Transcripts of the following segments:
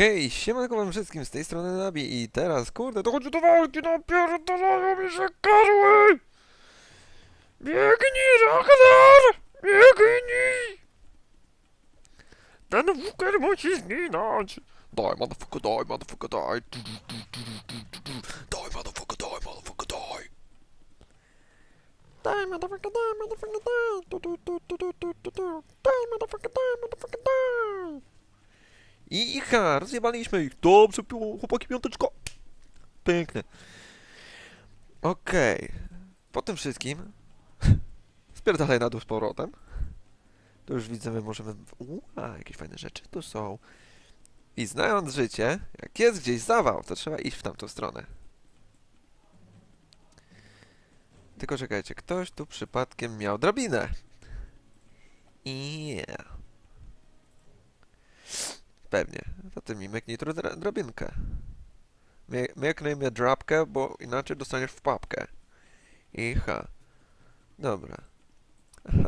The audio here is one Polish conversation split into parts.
Hej, siemanko wam wszystkim, z tej strony Nabi i teraz, kurde, dochodzi do walki, napierdalają mi się karły! Biegnij, Ragnar! Biegnij! Ten wuker musi zginąć! Daj, motherfucker, daj, motherfucker, daj! Daj, motherfucker, daj, motherfucker, daj! Daj, motherfucker, daj, motherfucker, daj! Daj, motherfucker, daj, motherfucker, daj! I icha, rozjebaliśmy ich. Dobrze, chłopaki, piąteczko. Piękne. Okej. Po tym wszystkim spierdalaj na dół z powrotem. Tu już widzę, my możemy... Uaa, jakieś fajne rzeczy tu są. I znając życie, jak jest gdzieś zawał, to trzeba iść w tamtą stronę. Tylko czekajcie, ktoś tu przypadkiem miał drabinę. Yeah. Pewnie. To ty mi myknij. My- Myknij mnie drapkę, bo inaczej dostaniesz w papkę. I ha. Dobra.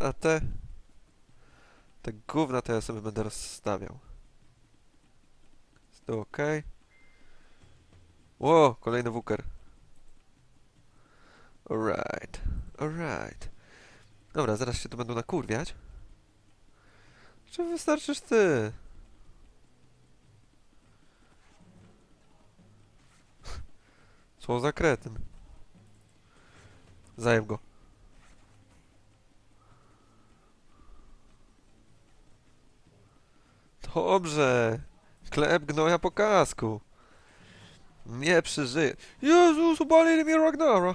A te... Te gówna to ja sobie będę rozstawiał. Jest to okej? Ło, kolejny wuker. Alright. Alright. Dobra, zaraz się tu będą nakurwiać. Czy wystarczysz ty? Co za kretyn. Zajem go. Dobrze. Klep gnoja po kasku. Nie przeżyje. Jezus, obalili mi Ragnara.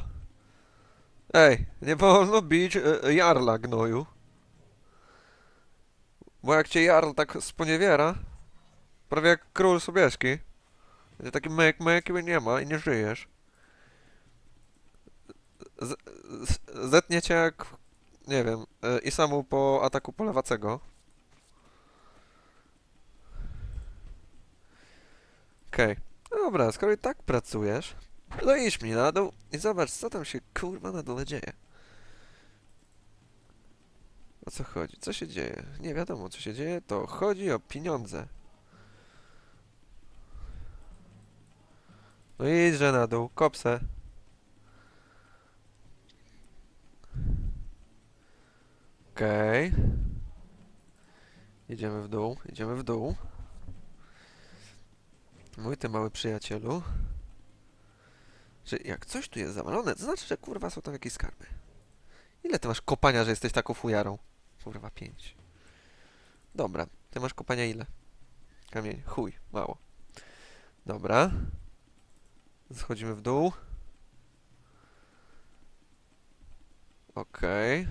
Ej, nie wolno bić e, jarla gnoju. Bo jak cię jarl tak sponiewiera, prawie jak król Sobieski, będzie taki myk, myk i nie ma i nie żyjesz. Z, z, zetnie cię jak, nie wiem, e, i samu po ataku polewacego. Okej. No Dobra, skoro i tak pracujesz, to idź mi na dół i zobacz, co tam się kurwa na dole dzieje. O co chodzi? Co się dzieje? Nie wiadomo, co się dzieje, to chodzi o pieniądze. No idźże na dół, kopse. Okej. Idziemy w dół, idziemy w dół. Mój ty mały przyjacielu. Że jak coś tu jest zawalone, to znaczy, że kurwa są tam jakieś skarby. Ile ty masz kopania, że jesteś taką fujarą? Kurwa, pięć. Dobra, ty masz kopania ile? Kamień, chuj, mało. Dobra. Schodzimy w dół. Okej.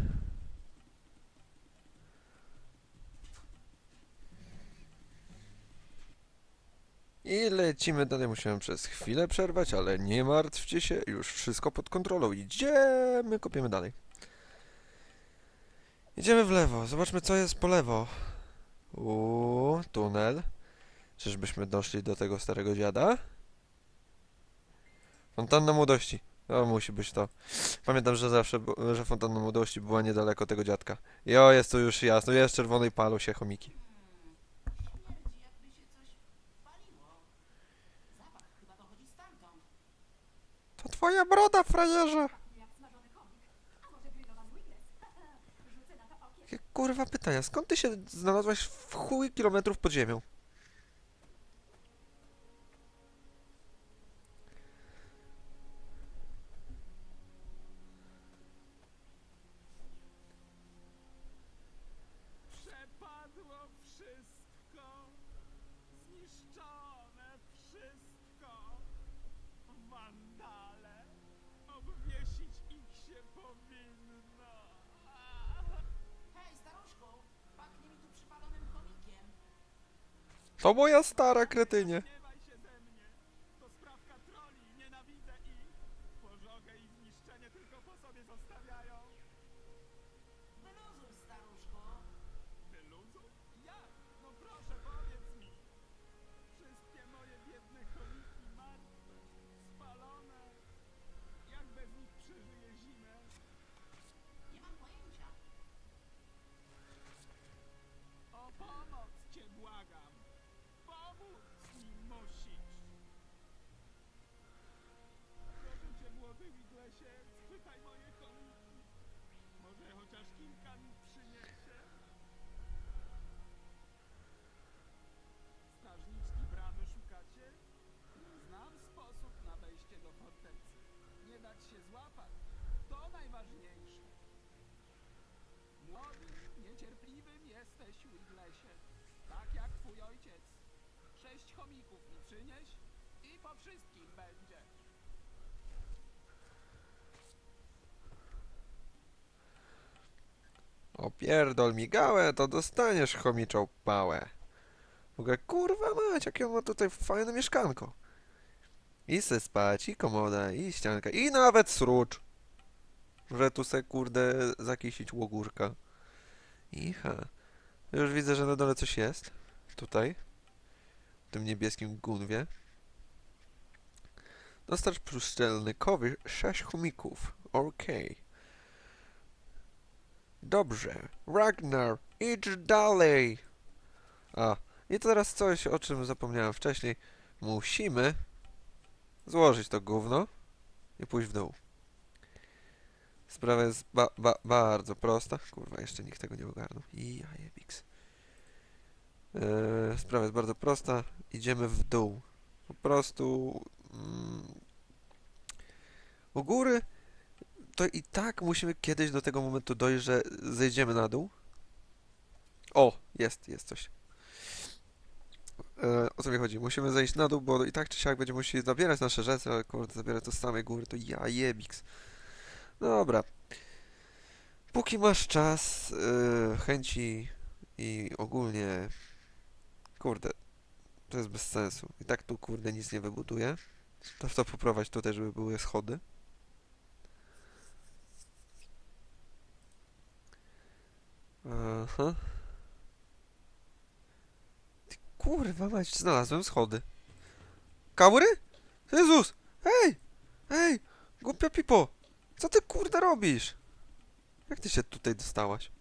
I lecimy dalej. Musiałem przez chwilę przerwać, ale nie martwcie się, już wszystko pod kontrolą. Idziemy, kopiemy dalej. Idziemy w lewo. Zobaczmy, co jest po lewo. Uuu, tunel. Czyżbyśmy doszli do tego starego dziada? Fontanna młodości. O, musi być to. Pamiętam, że zawsze, że fontanna młodości była niedaleko tego dziadka. Jo, jest tu już jasno. Jest czerwonej palą się chomiki. Śmierdzi, jakby się coś paliło. Zapach chyba pochodzi stamtąd. To twoja broda, frajerze! Jakie kurwa pytania? Skąd ty się znalazłaś w chuj kilometrów pod ziemią? Wszystko, zniszczone wszystko. Wandale, obwiesić ich się powinno. Hej, staruszku! Pachnie mi tu przypalonym chomikiem. To moja stara kretynie. Do fortecy. Nie dać się złapać. To najważniejsze. Młodym, niecierpliwym jesteś, Wiglesie. Tak jak twój ojciec. Sześć chomików mi przynieś i po wszystkim będzie. Opierdol migałę, to dostaniesz chomiczą pałę. W ogóle kurwa mać, jakie on ma tutaj fajne mieszkanko. I se spać, i komoda, i ścianka, i nawet srucz. Że tu se kurde zakisić łogórka. Iha. Już widzę, że na dole coś jest. Tutaj. W tym niebieskim gunwie. Dostarcz puszczelnykowi 6 chomików. Okej. Dobrze. Ragnar, idź dalej. A, i teraz coś, o czym zapomniałem wcześniej. Musimy złożyć to gówno i pójść w dół. Sprawa jest ba ba bardzo prosta. Kurwa, jeszcze nikt tego nie ogarnął. I jajebiks. Eee, sprawa jest bardzo prosta. Idziemy w dół. Po prostu... Mm, u góry to i tak musimy kiedyś do tego momentu dojść, że zejdziemy na dół. O, jest, jest coś. E, o co mi chodzi? Musimy zejść na dół, bo i tak czy siak będziemy musieli zabierać nasze rzeczy, ale kurde, zabierać to z samej góry, to ja jebiks. Dobra. Póki masz czas, e, chęci i ogólnie, kurde, to jest bez sensu. I tak tu, kurde, nic nie wybuduję. To, to poprowadź tutaj, żeby były schody. Aha. Kurwa mać, znalazłem schody. Kaury? Jezus! Hej! Hej! Głupia pipo! Co ty kurde robisz? Jak ty się tutaj dostałaś?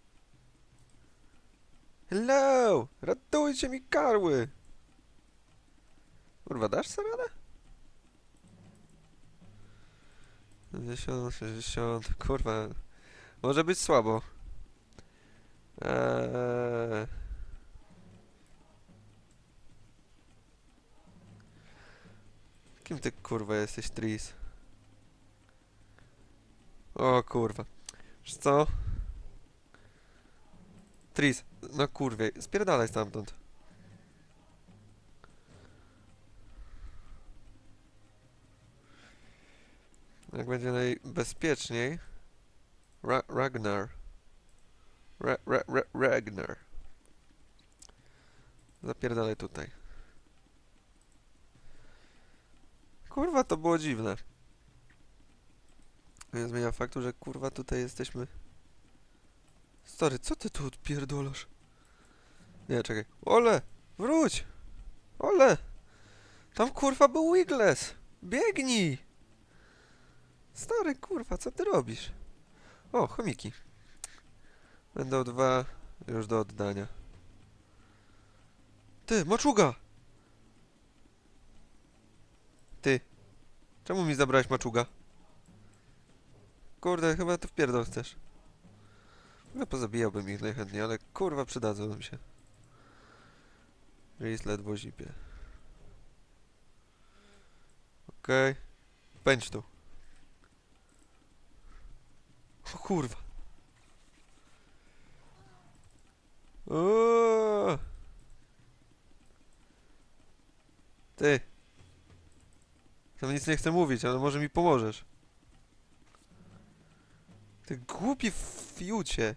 Hello! Ratujcie mi karły! Kurwa, dasz sobie radę? 50, 60, kurwa. Może być słabo. Eee. Kim ty kurwa jesteś, Tris? O kurwa. Wiesz co? Tris, no kurwie, spierdalaj stamtąd. Jak będzie najbezpieczniej. Ra Ragnar. Ra Ra Ra Ragnar. Zapierdalaj tutaj. Kurwa, to było dziwne. Nie zmienia faktu, że kurwa tutaj jesteśmy... Stary, co ty tu odpierdolasz? Nie, czekaj. Ole! Wróć! Ole! Tam kurwa był Wiggles! Biegnij! Stary, kurwa, co ty robisz? O, chomiki. Będą dwa już do oddania. Ty, maczuga! Ty. Czemu mi zabrałeś maczuga? Kurde, chyba to wpierdol chcesz. No pozabijałbym ich najchętniej, ale kurwa przydadzą nam się. Reese ledwo zipie. Okej. Pędź tu. O kurwa. Oooo! Ty. Tam nic nie chcę mówić, ale może mi pomożesz. Ty głupi fiucie.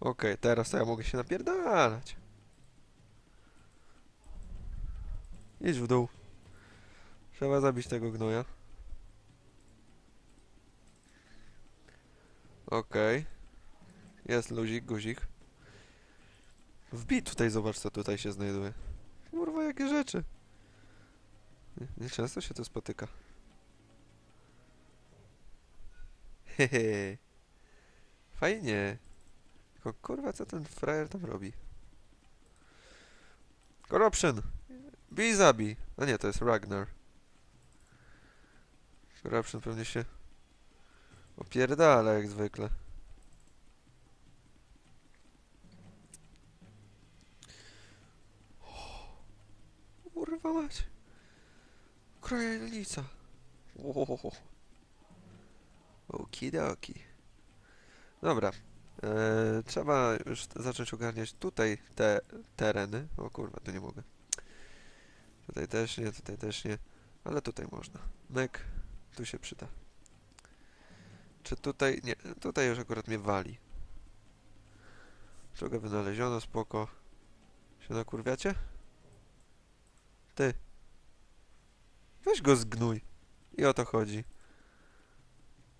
Okej, teraz to ja mogę się napierdalać. Idź w dół. Trzeba zabić tego gnoja. Okej. Jest luzik, guzik. Wbij tutaj, zobacz co tutaj się znajduje. Kurwa, jakie rzeczy. Nie, nie często się to spotyka. Hehe. Fajnie. Tylko kurwa, co ten frajer tam robi? Corruption! Bij zabij! A nie, to jest Ragnar. Corruption pewnie się opierdala jak zwykle. Kurwa mać. Krojelnica. Ohohoho. Okidoki. Dobra. Eee, trzeba już zacząć ogarniać tutaj te tereny. O kurwa, tu nie mogę. Tutaj też nie, tutaj też nie. Ale tutaj można. Mek, tu się przyda. Czy tutaj... Nie, tutaj już akurat mnie wali. Drogę wynaleziono, spoko. Się nakurwiacie? Ty. Weź go zgnój. I o to chodzi.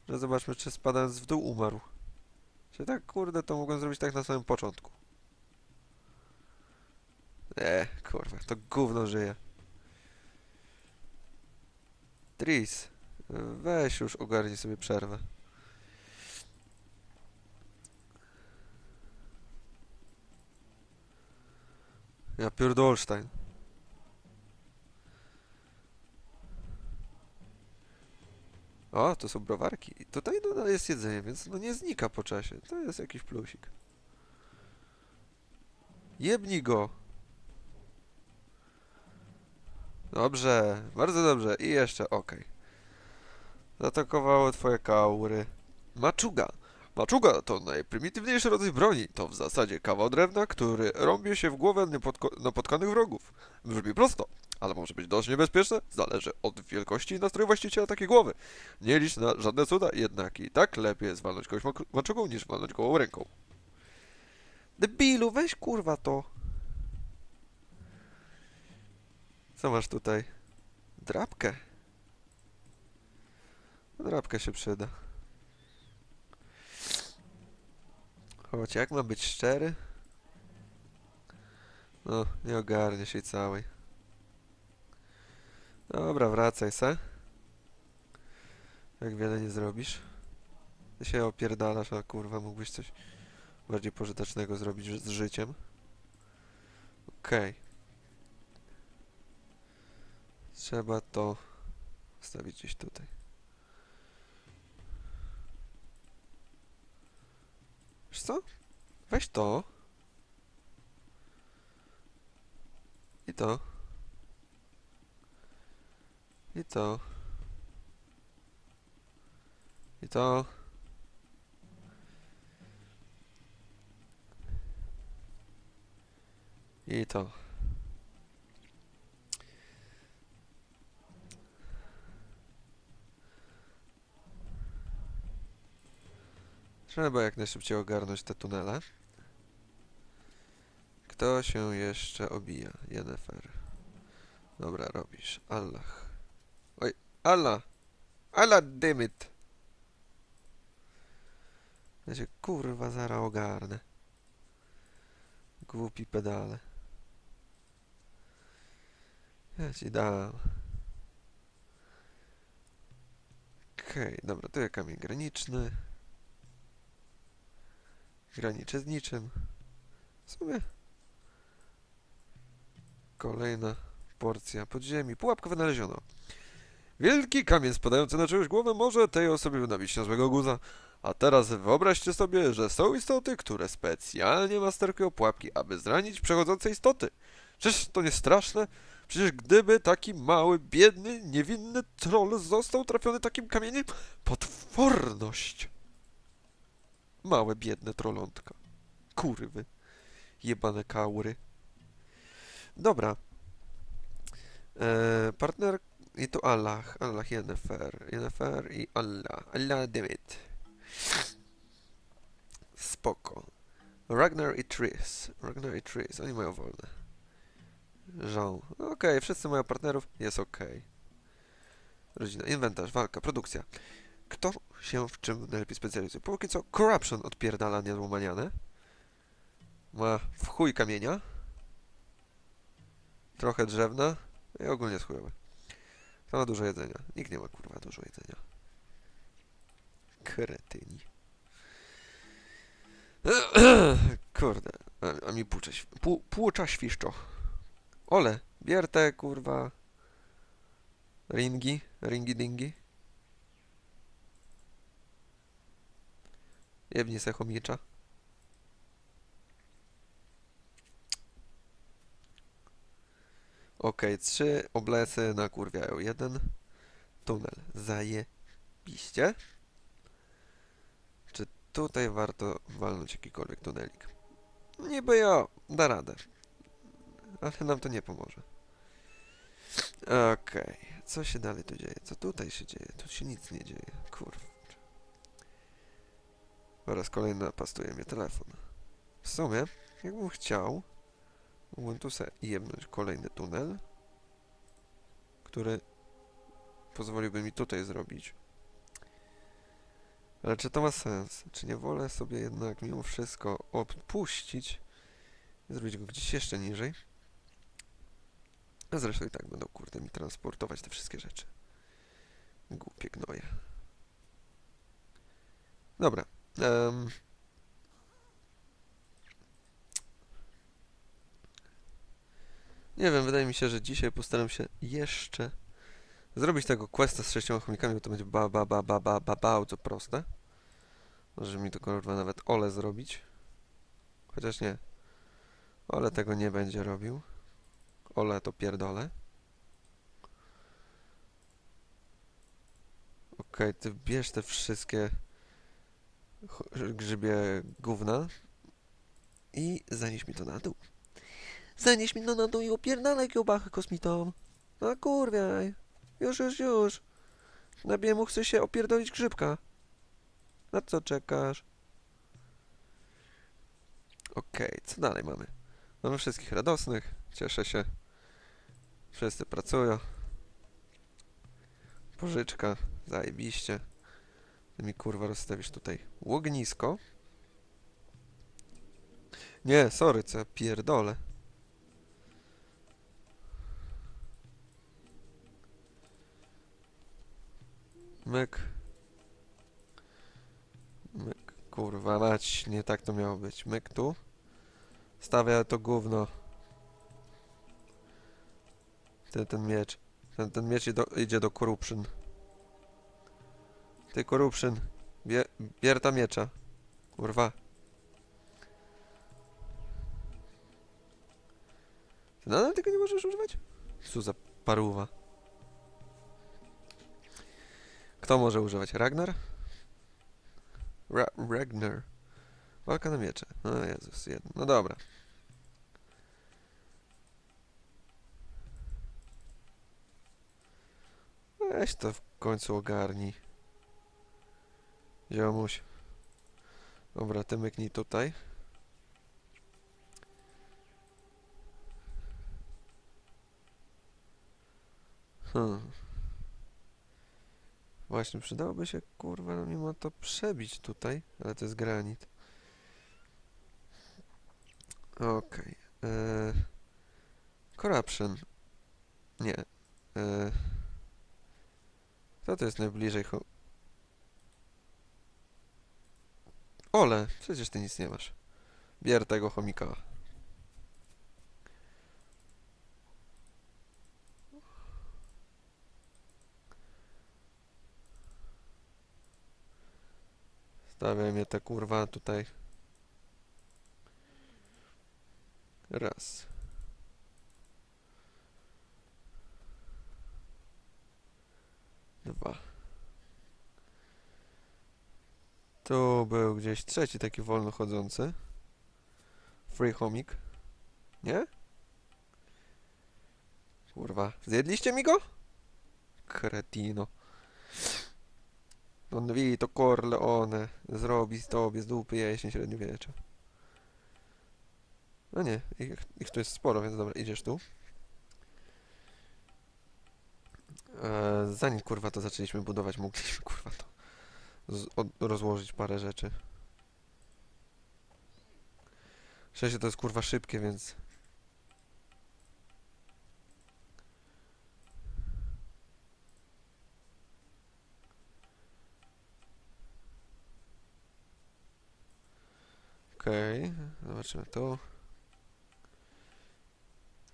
Zobaczmy, czy spadając w dół umarł. Czy tak, kurde, to mogłem zrobić tak na samym początku. Eee, kurwa, to gówno żyje. Tris, weź już ogarnij sobie przerwę. Ja pierdolstein. O, to są browarki. Tutaj no, jest jedzenie, więc no nie znika po czasie. To jest jakiś plusik. Jebnij go. Dobrze, bardzo dobrze. I jeszcze, okej. Zaatakowało twoje kaury. Maczuga. Maczuga to najprymitywniejszy rodzaj broni. To w zasadzie kawał drewna, który rąbie się w głowę napotkanych wrogów. Brzmi prosto, ale może być dość niebezpieczne. Zależy od wielkości i nastroju właściciela takiej głowy. Nie licz na żadne cuda, jednak i tak lepiej jest walnąć kogoś maczugą niż walnąć gołą ręką. Debilu, weź kurwa to. Co masz tutaj? Drapkę. Drapka się przyda. Choć jak mam być szczery? No, nie ogarniesz jej całej. Dobra, wracaj se. Jak wiele nie zrobisz. Ty się opierdalasz, a kurwa mógłbyś coś bardziej pożytecznego zrobić z życiem. Okej. Trzeba to stawić gdzieś tutaj. Wiesz co? Weź to. I to. I to. I to. I to. Trzeba jak najszybciej ogarnąć te tunele. Kto się jeszcze obija? Jennefer. Dobra, robisz. Allah. Oj, Allah! Allah dymit! Ja się kurwa zara ogarnę. Głupi pedale. Ja ci dam. Okej, dobra, tu jest kamień graniczny. Graniczy z niczym. W sumie. Kolejna porcja podziemi. Pułapkę wynaleziono. Wielki kamień spadający na czyjąś głowę może tej osobie wynabić na złego guza. A teraz wyobraźcie sobie, że są istoty, które specjalnie masterkują pułapki, aby zranić przechodzące istoty. Czyż to nie straszne? Przecież gdyby taki mały, biedny, niewinny troll został trafiony takim kamieniem, potworność! Małe, biedne trolątka. Kurwy. Jebane kaury. Dobra. Eee, partner i to Allah. Allah, Yennefer. Yennefer i Allah. Allah David. Spoko. Ragnar i Triss. Ragnar i Triss. Oni mają wolne. Jean. No Okej, wszyscy mają partnerów. Jest okej. Rodzina. Inwentarz, walka, produkcja. Kto się w czym najlepiej specjalizuje? Póki co Corruption odpierdala niezłomaniane. Ma w chuj kamienia. Trochę drzewna. I ogólnie jest Szkoda dużo jedzenia. Nikt nie ma kurwa dużo jedzenia. Kretyni. Kurde, a, a mi płucze, pł, płucza świszczo. Ole, bier te kurwa ringi, ringi dingi. Jebnie se chomicza. Okej, trzy oblesy nakurwiają. Jeden tunel. Zajebiście. Czy tutaj warto walnąć jakikolwiek tunelik? Niby ja, da radę. Ale nam to nie pomoże. Okej, co się dalej tu dzieje? Co tutaj się dzieje? Tu się nic nie dzieje. Kurwa. Po raz kolejny napastuje mnie telefon. W sumie, jakbym chciał, mógłbym sobie jebnąć kolejny tunel, który pozwoliłby mi tutaj zrobić. Ale czy to ma sens? Czy nie wolę sobie jednak mimo wszystko odpuścić i zrobić go gdzieś jeszcze niżej? A zresztą i tak będą, kurde, mi transportować te wszystkie rzeczy. Głupie gnoje. Dobra. em. Nie wiem, wydaje mi się, że dzisiaj postaram się jeszcze zrobić tego questa z sześcioma chomikami, bo to będzie ba, ba, ba, ba, ba, ba, bardzo proste. Może mi to kurwa nawet Ole zrobić. Chociaż nie. Ole tego nie będzie robił. Ole to pierdolę. Okej, ty bierz te wszystkie grzybie gówna i zanieś mi to na dół. Zanieś mi to na dół i opierdalaj kiełbachę kosmitą. No kurwiaj. Już, już, już. Na biemu chce się opierdolić grzybka. Na co czekasz? Okej, co dalej mamy? Mamy wszystkich radosnych. Cieszę się. Wszyscy pracują. Pożyczka. Zajebiście. Ty mi kurwa rozstawisz tutaj łognisko. Nie, sorry, co ja pierdolę. Myk. Myk. Kurwa mać, nie tak to miało być. Myk tu. Stawia to gówno. Ten, ten miecz. Ten, ten miecz do, idzie do corruption. Ty corruption. Bie, bier ta miecza. Kurwa. Ty nadal tego nie możesz używać? Co za paruwa. Kto może używać? Ragnar? Ra Ragnar. Walka na miecze. O Jezus, jedno. No dobra. Weź to w końcu ogarnij. Ziomuś. Dobra, ty myknij tutaj. Hmm. Właśnie, przydałoby się, kurwa, no mimo to przebić tutaj, ale to jest granit. Okej. Okay. Corruption. Nie. E, kto to jest najbliżej ho... Ole, przecież ty nic nie masz. Bier tego chomika. Stawiaj mnie te kurwa tutaj. Raz. Dwa. Tu był gdzieś trzeci taki wolno chodzący. Free homik. Nie? Kurwa. Zjedliście mi go? Kretino. Don Vito Corleone zrobi z tobie z dupy jesień średniowiecza. No nie, ich, ich tu jest sporo, więc dobra, idziesz tu. E, zanim kurwa to zaczęliśmy budować, mogliśmy kurwa to z, od, rozłożyć parę rzeczy. Szczęście to jest kurwa szybkie, więc... Okej, zobaczymy tu.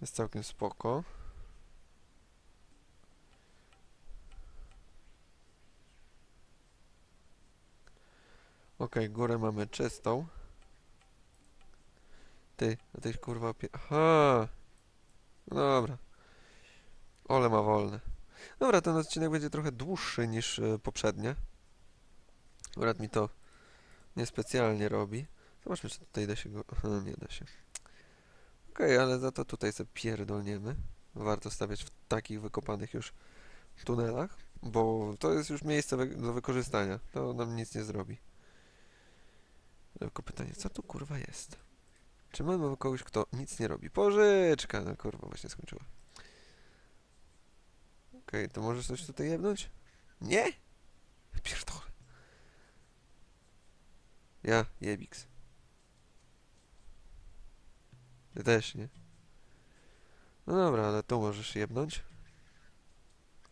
Jest całkiem spoko. Okej, górę mamy czystą. Ty, a ty kurwa. Aha! No dobra. Ole ma wolne. Dobra, ten odcinek będzie trochę dłuższy niż e, poprzednie. Akurat mi to niespecjalnie robi. Zobaczmy, czy tutaj da się go... Aha, nie da się. Okej, ale za to tutaj sobie pierdolniemy. Warto stawiać w takich wykopanych już tunelach, bo to jest już miejsce do wykorzystania. To nam nic nie zrobi. Tylko pytanie, co tu kurwa jest? Czy mamy kogoś, kto nic nie robi? Pożyczka! No kurwa, właśnie skończyła. Okej, to możesz coś tutaj jebnąć? Nie? Pierdolę. Ja, jebiks. Ty też, nie? No dobra, ale tu możesz jebnąć.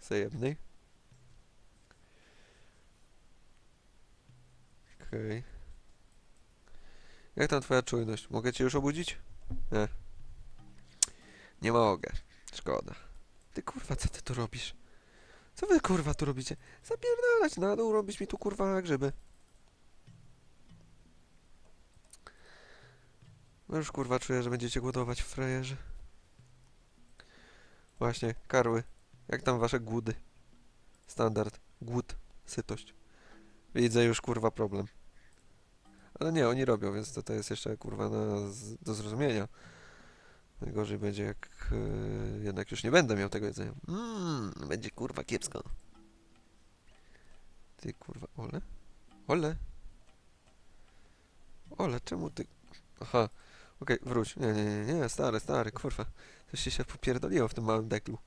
Zajebnej. Okej. Jak tam twoja czujność? Mogę cię już obudzić? Nie. Nie mogę. Szkoda. Ty kurwa, co ty tu robisz? Co wy kurwa tu robicie? Zapierdalać na dół, robić mi tu kurwa grzyby. No już kurwa czuję, że będziecie głodować w frajerze. Właśnie, karły. Jak tam wasze głudy? Standard. Głód. Sytość. Widzę już kurwa problem. Ale nie, oni robią, więc to, to jest jeszcze kurwa na, do zrozumienia. Najgorzej będzie jak e, jednak już nie będę miał tego jedzenia. Mmm, będzie kurwa kiepsko. Ty kurwa, ole? Ole? Ole, czemu ty... Aha, okej, wróć. Nie, nie, nie, stary, stary, kurwa. Coś się popierdoliło w tym małym deklu.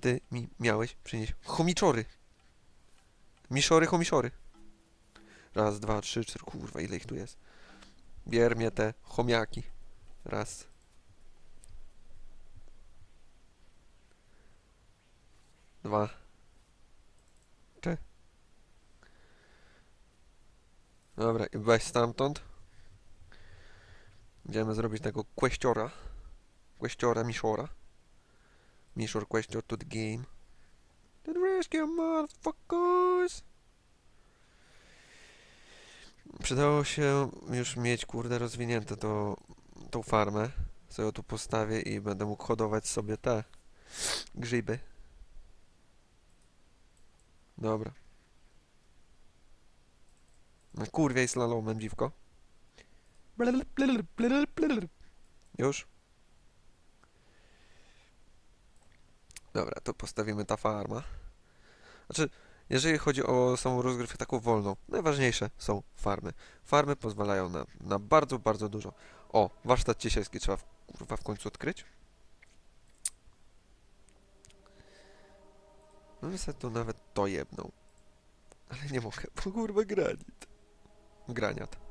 Ty mi miałeś przynieść chomiczory. Miszory, chomiszory. Raz, dwa, trzy, cztery, kurwa, ile ich tu jest. Bier mnie te chomiaki. Raz. Dwa. Trzy. Dobra, i weź stamtąd. Idziemy zrobić tego kwestiora. Kwestiora, misiora. Mishor question to the game. To the rescue, motherfuckers! Przydało się już mieć, kurde, rozwinięte to, tą farmę. Sobie tu postawię i będę mógł hodować sobie te grzyby. Dobra. Kurwa i slalomem, dziwko. Już? Dobra, to postawimy ta farma. Znaczy, jeżeli chodzi o samą rozgrywkę taką wolną, najważniejsze są farmy. Farmy pozwalają na, na bardzo, bardzo dużo. O, warsztat ciesielski trzeba w, kurwa w końcu odkryć. No sobie tu nawet to jebnął. Ale nie mogę, bo kurwa granit. Graniat.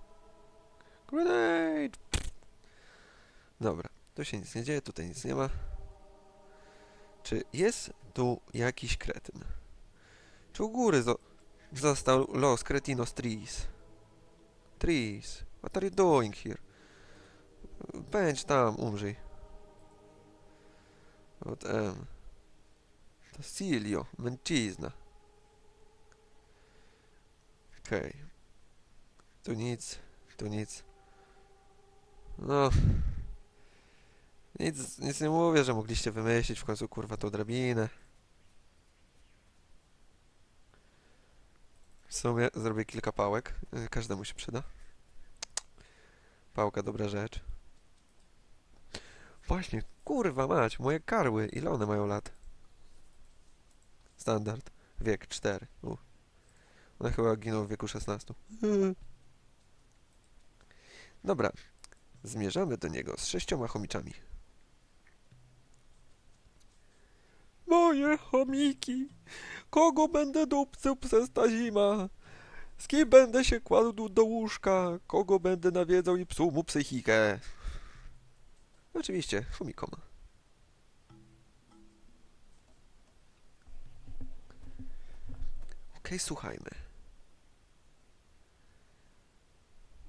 Grenade! Dobra, tu się nic nie dzieje, tutaj nic nie ma. Czy jest tu jakiś kretyn? Czy u góry zo został los kretinos trees? Trees, what are you doing here? Pędź tam, umrzyj. Od M. To Silio, mężczyzna. Okej. Tu nic, tu nic. No. Nic, nic nie mówię, że mogliście wymyślić w końcu kurwa tą drabinę. W sumie zrobię kilka pałek. y, Każdemu się przyda. Pałka, dobra rzecz. Właśnie, kurwa mać, moje karły. Ile one mają lat? Standard. Wiek 4. U. One chyba giną w wieku 16. Dobra. Zmierzamy do niego z sześcioma chomiczami. Moje chomiki! Kogo będę dupcył przez ta zima? Z kim będę się kładł do łóżka? Kogo będę nawiedzał i psuł mu psychikę? Oczywiście, chomikoma. Okej, słuchajmy.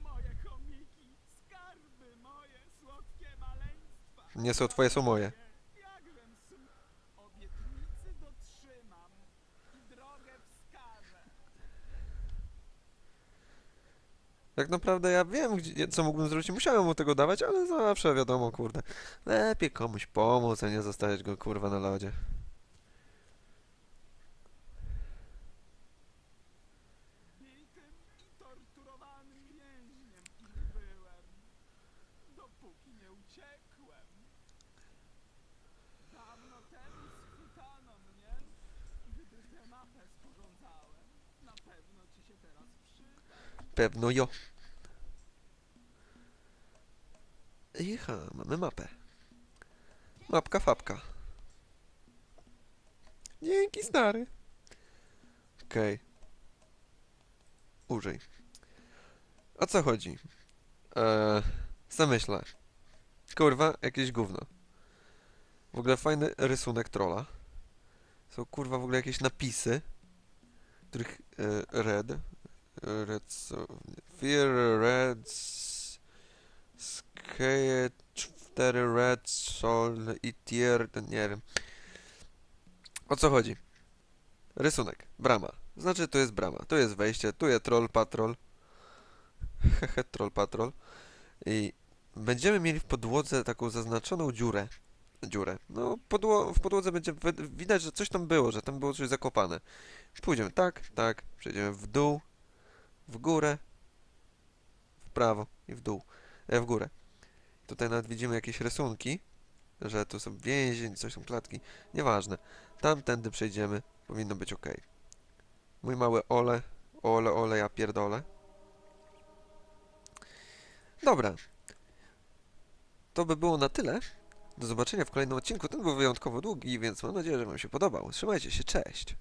Moje chomiki, skarby moje, słodkie maleństwa. Nie są twoje, są moje. Tak naprawdę ja wiem, gdzie, co mógłbym zrobić, musiałem mu tego dawać, ale zawsze wiadomo, kurde. Lepiej komuś pomóc, a nie zostawiać go kurwa na lodzie. Bitym i torturowanym więźniem ich byłem, dopóki nie uciekłem. Dawno temu schwytano mnie, gdy tę mapę sporządzałem. Na pewno ci się teraz przyda. Pewno jo. Icha, mamy mapę. Mapka fapka. Dzięki stary. Okej. Użyj. O co chodzi? Eee, zamyślę. Kurwa, jakieś gówno. W ogóle fajny rysunek trolla. Są kurwa w ogóle jakieś napisy, których e, red, red, so, fear red, skeje 4 red, sol i tier, nie wiem. O co chodzi? Rysunek, brama. Znaczy to jest brama, tu jest wejście, tu jest troll patrol. Hehe, troll patrol. I będziemy mieli w podłodze taką zaznaczoną dziurę. Dziurę. No, podło w podłodze będzie wi- widać, że coś tam było, że tam było coś zakopane. Pójdziemy tak, tak, przejdziemy w dół, w górę, w prawo i w dół, e, w górę. Tutaj nawet widzimy jakieś rysunki, że tu są więzień, coś są klatki, nieważne. Tamtędy przejdziemy, powinno być ok. Mój mały ole, ole, ole, ja pierdolę. Dobra. To by było na tyle. Do zobaczenia w kolejnym odcinku. Ten był wyjątkowo długi, więc mam nadzieję, że Wam się podobał. Trzymajcie się, cześć!